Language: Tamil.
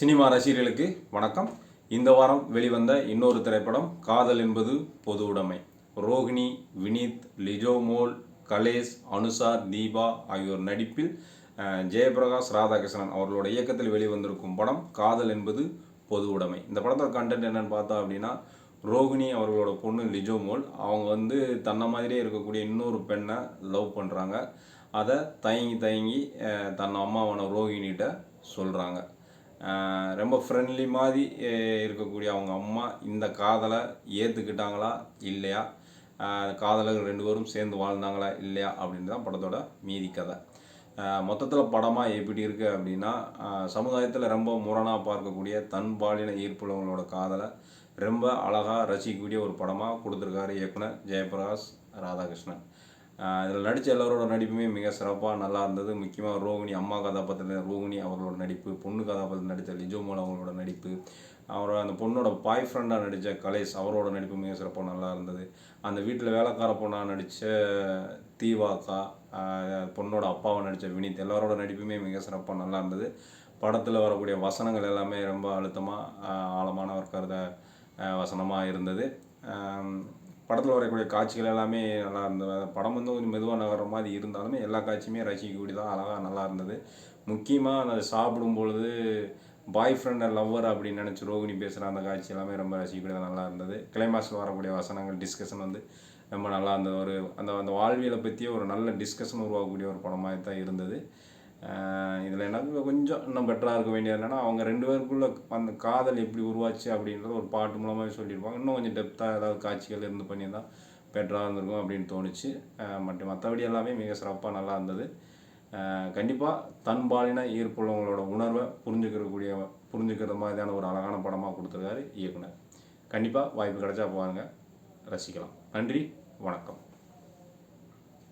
சினிமா ரசிகர்களுக்கு வணக்கம். இந்த வாரம் வெளிவந்த இன்னொரு திரைப்படம் காதல் என்பது பொது உடைமை. ரோகிணி வினீத் லிஜோமோல் கலேஷ் அனுஷா தீபா ஆகியோர் நடிப்பில் ஜெயபிரகாஷ் ராதாகிருஷ்ணன் அவர்களோட இயக்கத்தில் வெளிவந்திருக்கும் படம் காதல் என்பது பொது உடைமை. இந்த படத்தோட கண்டென்ட் என்னன்னு பார்த்தா அப்படின்னா ரோகிணி அவர்களோட பொண்ணு லிஜோமோல் அவங்க வந்து தன்னை மாதிரியே இருக்கக்கூடிய இன்னொரு பெண்ணை லவ் பண்ணுறாங்க அதை தயங்கி தயங்கி தன் அம்மாவான ரோகிணிகிட்ட சொல்கிறாங்க ரொம்ப ஃப்ரெண்ட்லி மாதிரி இருக்கக்கூடிய அவங்க அம்மா இந்த காதலை ஏற்றுக்கிட்டாங்களா இல்லையா? காதலர்கள் ரெண்டு பேரும் சேர்ந்து வாழ்ந்தாங்களா இல்லையா? அப்படின்னு தான் படத்தோட மீதி கதை. மொத்தத்தில் படமாக எப்படி இருக்குது அப்படின்னா சமுதாயத்தில் ரொம்ப முரணாக பார்க்கக்கூடிய தன் பாலின ஈர்ப்புள்ளவங்களோட காதலை ரொம்ப அழகாக ரசிக்கக்கூடிய ஒரு படமாக கொடுத்துருக்காரு இயக்குனர் ஜெயபிரகாஷ் ராதாகிருஷ்ணன். இதில் நடித்த எல்லாரோட நடிப்புமே மிக சிறப்பாக நல்லா இருந்தது. முக்கியமாக ரோகிணி அம்மா கதாபாத்திரத்தில் ரோகிணி அவர்களோட நடிப்பு பொண்ணு கதாபாத்திரத்தில் நடித்த லிஜோமோல் அவங்களோட நடிப்பு அவரோட அந்த பொண்ணோட பாய் ஃப்ரெண்டாக நடித்த கலேஷ் அவரோட நடிப்பு மிக சிறப்பாக நல்லா இருந்தது. அந்த வீட்டில் வேலைக்கார பொண்ணாக நடித்த தீவாக்கா பொண்ணோட அப்பாவை நடித்த வினீத் எல்லாரோட நடிப்புமே மிக சிறப்பாக நல்லா இருந்தது. படத்தில் வரக்கூடிய வசனங்கள் எல்லாமே ரொம்ப அழுத்தமாக ஆழமான ஒரு கருத வசனமாக இருந்தது. படத்தில் வரக்கூடிய காட்சிகள் எல்லாமே நல்லா இருந்தது படம் வந்து கொஞ்சம் மெதுவாக நகர்ற மாதிரி இருந்தாலுமே எல்லா காட்சியுமே ரசிக்கக்கூடியதாக அழகாக நல்லா இருந்தது. முக்கியமாக நான் சாப்பிடும் பொழுது பாய் ஃப்ரெண்ட் லவ்வர் அப்படின்னு நினச்சி ரோகிணி பேசுகிற அந்த காட்சி எல்லாமே ரொம்ப ரசிக்கக்கூடியதாக நல்லா இருந்தது. கிளைமாஸில் வரக்கூடிய வசனங்கள் டிஸ்கஷன் வந்து ரொம்ப நல்லா இருந்தது. ஒரு அந்த அந்த வாழ்வியலை பற்றியே ஒரு நல்ல டிஸ்கஷன் உருவாக்கக்கூடிய ஒரு படமாக தான் இருந்தது. இதில் எனக்கு கொஞ்சம் இன்னும் பெட்டராக இருக்க வேண்டியது என்னென்னா அவங்க ரெண்டு பேருக்குள்ள அந்த காதல் எப்படி உருவாச்சு அப்படின்றத ஒரு பாட்டு மூலமாகவே சொல்லியிருப்பாங்க. இன்னும் கொஞ்சம் டெப்த்தாக ஏதாவது காட்சிகள் இருந்து பண்ணியிருந்தால் பெட்டராக இருந்திருக்கும் அப்படின்னு தோணுச்சு. மற்ற மற்றபடி எல்லாமே மிக சிறப்பாக நல்லா இருந்தது. கண்டிப்பாக தன்பாலின ஈர்ப்புள்ளவங்களோட உணர்வை புரிஞ்சுக்கிறக்கூடிய புரிஞ்சுக்கிற மாதிரியான ஒரு அழகான படமாக கொடுத்துருக்காரு இயக்குனர். கண்டிப்பாக வாய்ப்பு கிடைச்சா பாருங்க ரசிக்கலாம். நன்றி வணக்கம்.